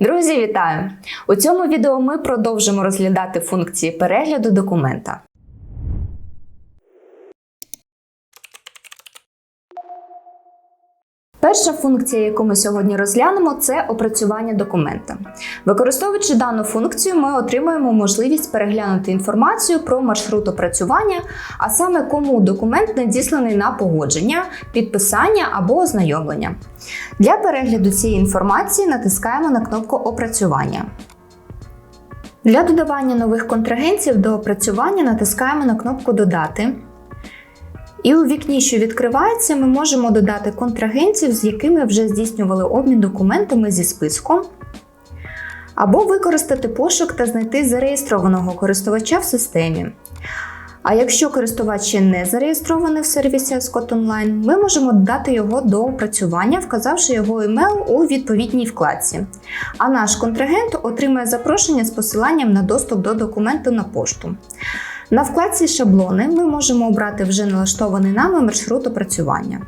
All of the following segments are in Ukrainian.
Друзі, вітаю! У цьому відео ми продовжимо розглядати функції перегляду документа. Перша функція, яку ми сьогодні розглянемо, це опрацювання документа. Використовуючи дану функцію, ми отримуємо можливість переглянути інформацію про маршрут опрацювання, а саме кому документ надісланий на погодження, підписання або ознайомлення. Для перегляду цієї інформації натискаємо на кнопку Опрацювання. Для додавання нових контрагентів до опрацювання натискаємо на кнопку Додати. І у вікні, що відкривається, ми можемо додати контрагентів, з якими вже здійснювали обмін документами зі списком, або використати пошук та знайти зареєстрованого користувача в системі. А якщо користувач ще не зареєстрований в сервісі Ascot Online, ми можемо додати його до опрацювання, вказавши його емейл у відповідній вкладці. А наш контрагент отримає запрошення з посиланням на доступ до документу на пошту. На вкладці Шаблони ми можемо обрати вже налаштований нами маршрут опрацювання.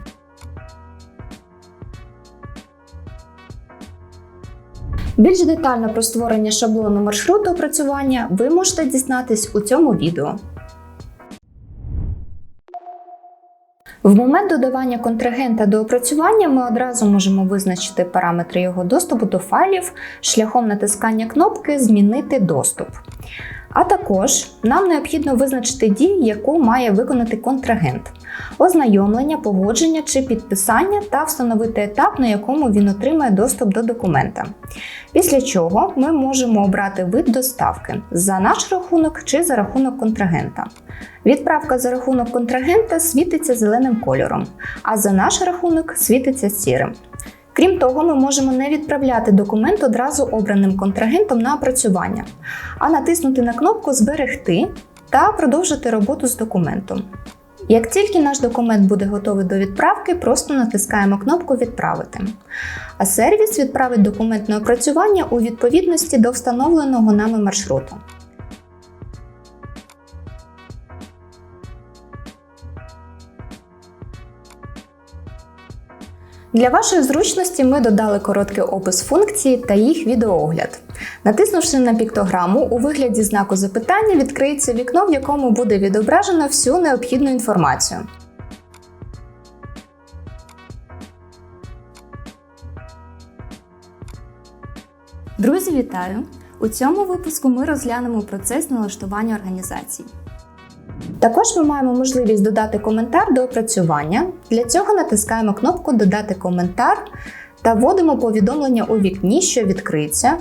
Більш детально про створення шаблону маршруту опрацювання ви можете дізнатись у цьому відео. В момент додавання контрагента до опрацювання ми одразу можемо визначити параметри його доступу до файлів шляхом натискання кнопки Змінити доступ. А також нам необхідно визначити дію, яку має виконати контрагент, ознайомлення, погодження чи підписання та встановити етап, на якому він отримає доступ до документа. Після чого ми можемо обрати вид доставки за наш рахунок чи за рахунок контрагента. Відправка за рахунок контрагента світиться зеленим кольором, а за наш рахунок світиться сірим. Крім того, ми можемо не відправляти документ одразу обраним контрагентом на опрацювання, а натиснути на кнопку Зберегти та продовжити роботу з документом. Як тільки наш документ буде готовий до відправки, просто натискаємо кнопку Відправити. А сервіс відправить документ на опрацювання у відповідності до встановленого нами маршруту. Для вашої зручності ми додали короткий опис функції та їх відеоогляд. Натиснувши на піктограму, у вигляді знаку запитання відкриється вікно, в якому буде відображено всю необхідну інформацію. Друзі, вітаю! У цьому випуску ми розглянемо процес налаштування організації. Також ми маємо можливість додати коментар до опрацювання. Для цього натискаємо кнопку Додати коментар та вводимо повідомлення у вікні, що відкриється,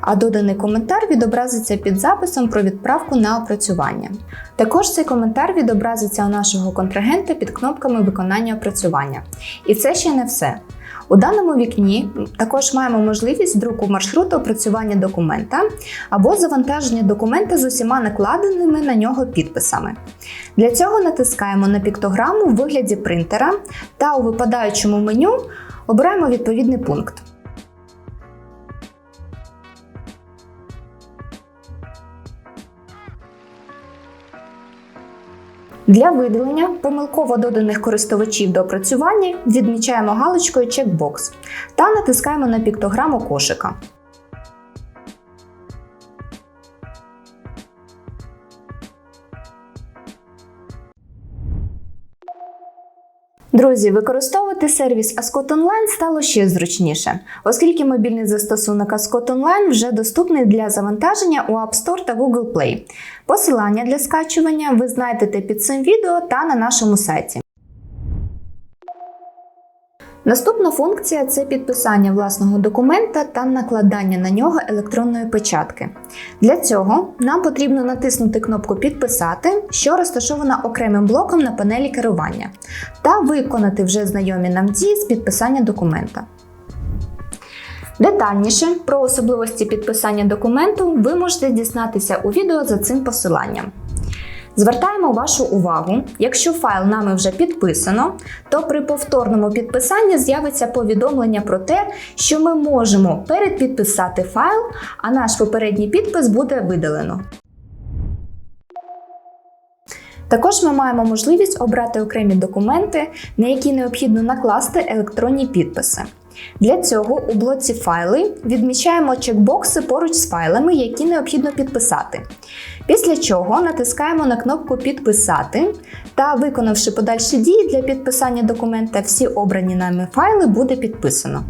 а доданий коментар відобразиться під записом про відправку на опрацювання. Також цей коментар відобразиться у нашого контрагента під кнопками виконання опрацювання. І це ще не все. У даному вікні також маємо можливість друку маршруту опрацювання документа або завантаження документа з усіма накладеними на нього підписами. Для цього натискаємо на піктограму в вигляді принтера та у випадаючому меню обираємо відповідний пункт. Для видалення помилково доданих користувачів до опрацювання відмічаємо галочкою Checkbox та натискаємо на піктограму кошика. Друзі, використовувати сервіс Ascot Online стало ще зручніше, оскільки мобільний застосунок Ascot Online вже доступний для завантаження у App Store та Google Play. Посилання для скачування ви знайдете під цим відео та на нашому сайті. Наступна функція це підписання власного документа та накладання на нього електронної печатки. Для цього нам потрібно натиснути кнопку Підписати, що розташована окремим блоком на панелі керування, та виконати вже знайомі нам дії з підписання документа. Детальніше про особливості підписання документу ви можете дізнатися у відео за цим посиланням. Звертаємо вашу увагу, якщо файл нами вже підписано, то при повторному підписанні з'явиться повідомлення про те, що ми можемо передпідписати файл, а наш попередній підпис буде видалено. Також ми маємо можливість обрати окремі документи, на які необхідно накласти електронні підписи. Для цього у блоці Файли відмічаємо чекбокси поруч з файлами, які необхідно підписати. Після чого натискаємо на кнопку Підписати та, виконавши подальші дії для підписання документа, всі обрані нами файли буде підписано.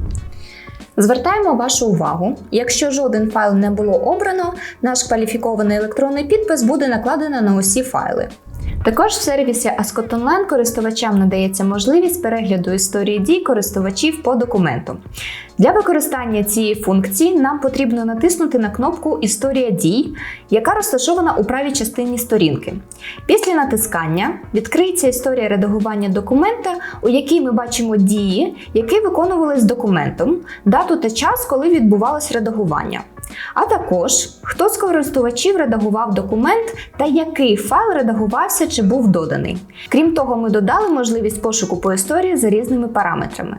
Звертаємо вашу увагу, якщо жоден файл не було обрано, наш кваліфікований електронний підпис буде накладено на усі файли. Також в сервісі Online користувачам надається можливість перегляду історії дій користувачів по документу. Для використання цієї функції нам потрібно натиснути на кнопку Історія дій, яка розташована у правій частині сторінки. Після натискання відкриється історія редагування документа, у якій ми бачимо дії, які виконувались документом, дату та час, коли відбувалось редагування. А також хто з користувачів редагував документ та який файл редагувався чи був доданий. Крім того, ми додали можливість пошуку по історії за різними параметрами.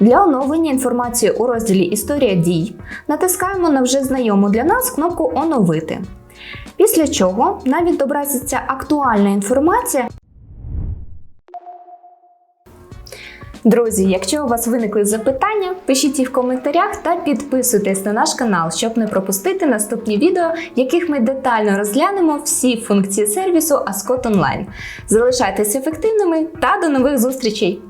Для оновлення інформації у розділі Історія дій натискаємо на вже знайому для нас кнопку Оновити. Після чого нам відобразиться актуальна інформація. Друзі, якщо у вас виникли запитання, пишіть їх в коментарях та підписуйтесь на наш канал, щоб не пропустити наступні відео, в яких ми детально розглянемо всі функції сервісу Ascot Online. Залишайтеся ефективними та до нових зустрічей!